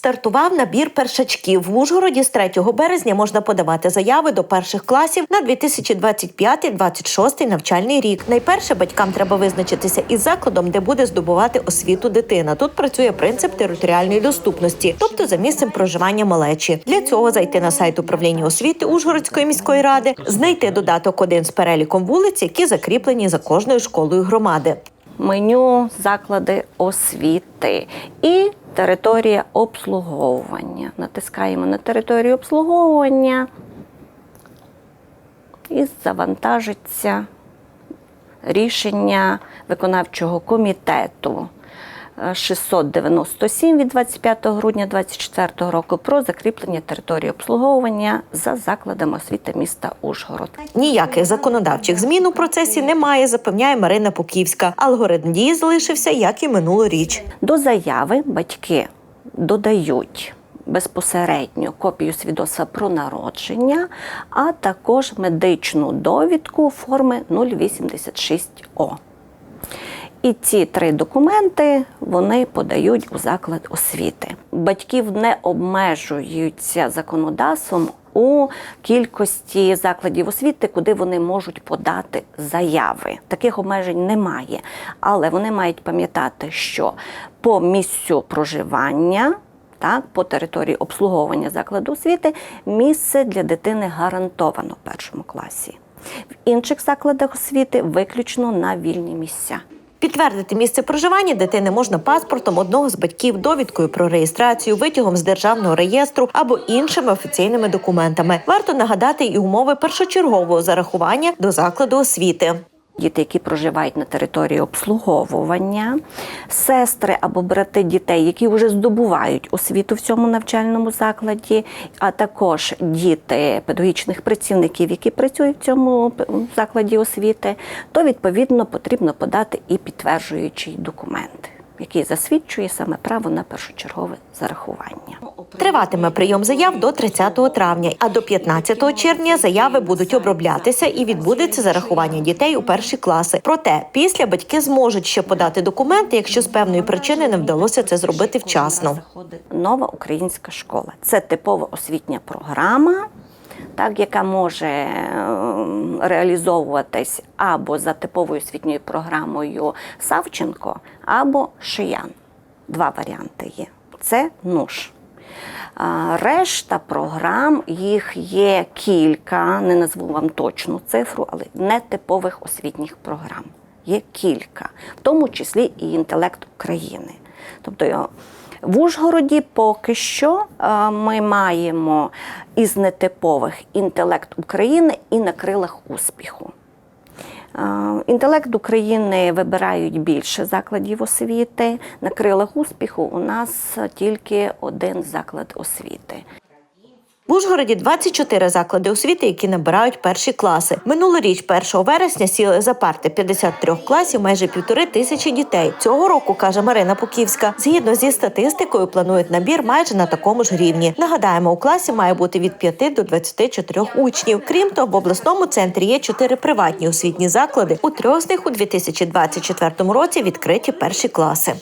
Стартував набір першачків. В Ужгороді з 3 березня можна подавати заяви до перших класів на 2025-26 навчальний рік. Найперше батькам треба визначитися із закладом, де буде здобувати освіту дитина. Тут працює принцип територіальної доступності, тобто за місцем проживання малечі. Для цього зайти на сайт управління освіти Ужгородської міської ради, знайти додаток один з переліком вулиць, які закріплені за кожною школою громади. Меню заклади освіти і територія обслуговування. Натискаємо на територію обслуговування і завантажиться рішення виконавчого комітету. Е, 697 від 25 грудня 2024 року про закріплення території обслуговування за закладами освіти міста Ужгород. Ніяких законодавчих змін у процесі немає, запевняє Марина Поківська. Алгоритм дії залишився, як і минулоріч. До заяви батьки додають безпосередньо копію свідоцтва про народження, а також медичну довідку форми 086О. І ці три документи вони подають у заклад освіти. Батьків не обмежуються законодавством у кількості закладів освіти, куди вони можуть подати заяви. Таких обмежень немає. Але вони мають пам'ятати, що по місцю проживання. Так, по території обслуговування закладу освіти місце для дитини гарантовано в першому класі. В інших закладах освіти виключно на вільні місця. Підтвердити місце проживання дитини можна паспортом одного з батьків, довідкою про реєстрацію, витягом з державного реєстру або іншими офіційними документами. Варто нагадати і умови першочергового зарахування до закладу освіти. Діти, які проживають на території обслуговування, сестри або брати дітей, які вже здобувають освіту в цьому навчальному закладі, а також діти педагогічних працівників, які працюють в цьому закладі освіти, то відповідно потрібно подати і підтверджуючий документ, який засвідчує саме право на першочергове зарахування. Триватиме прийом заяв до 30 травня, а до 15 червня заяви будуть оброблятися і відбудеться зарахування дітей у перші класи. Проте після батьки зможуть ще подати документи, якщо з певної причини не вдалося це зробити вчасно. Нова українська школа це типова освітня програма, так, яка може ем, реалізовуватись або за типовою освітньою програмою Савченко, або Шиян. Два варіанти є. Це НУШ. Решта програм, їх є кілька, не назву вам точну цифру, але нетипових освітніх програм. Є кілька, в тому числі і інтелект України. Тобто е, в Ужгороді поки що е, ми маємо із нетипових інтелект України і на крилах успіху. Інтелект України вибирають більше закладів освіти. На крилах успіху у нас тільки один заклад освіти. В Ужгороді 24 заклади освіти, які набирають перші класи. Минулоріч, 1 вересня, сіли за парти 53 класів майже півтори тисячі дітей. Цього року, каже Марина Поківська, згідно зі статистикою, планують набір майже на такому ж рівні. Нагадаємо, у класі має бути від 5 до 24 учнів. Крім того, в обласному центрі є чотири приватні освітні заклади. У трьох з них у 2024 році відкриті перші класи.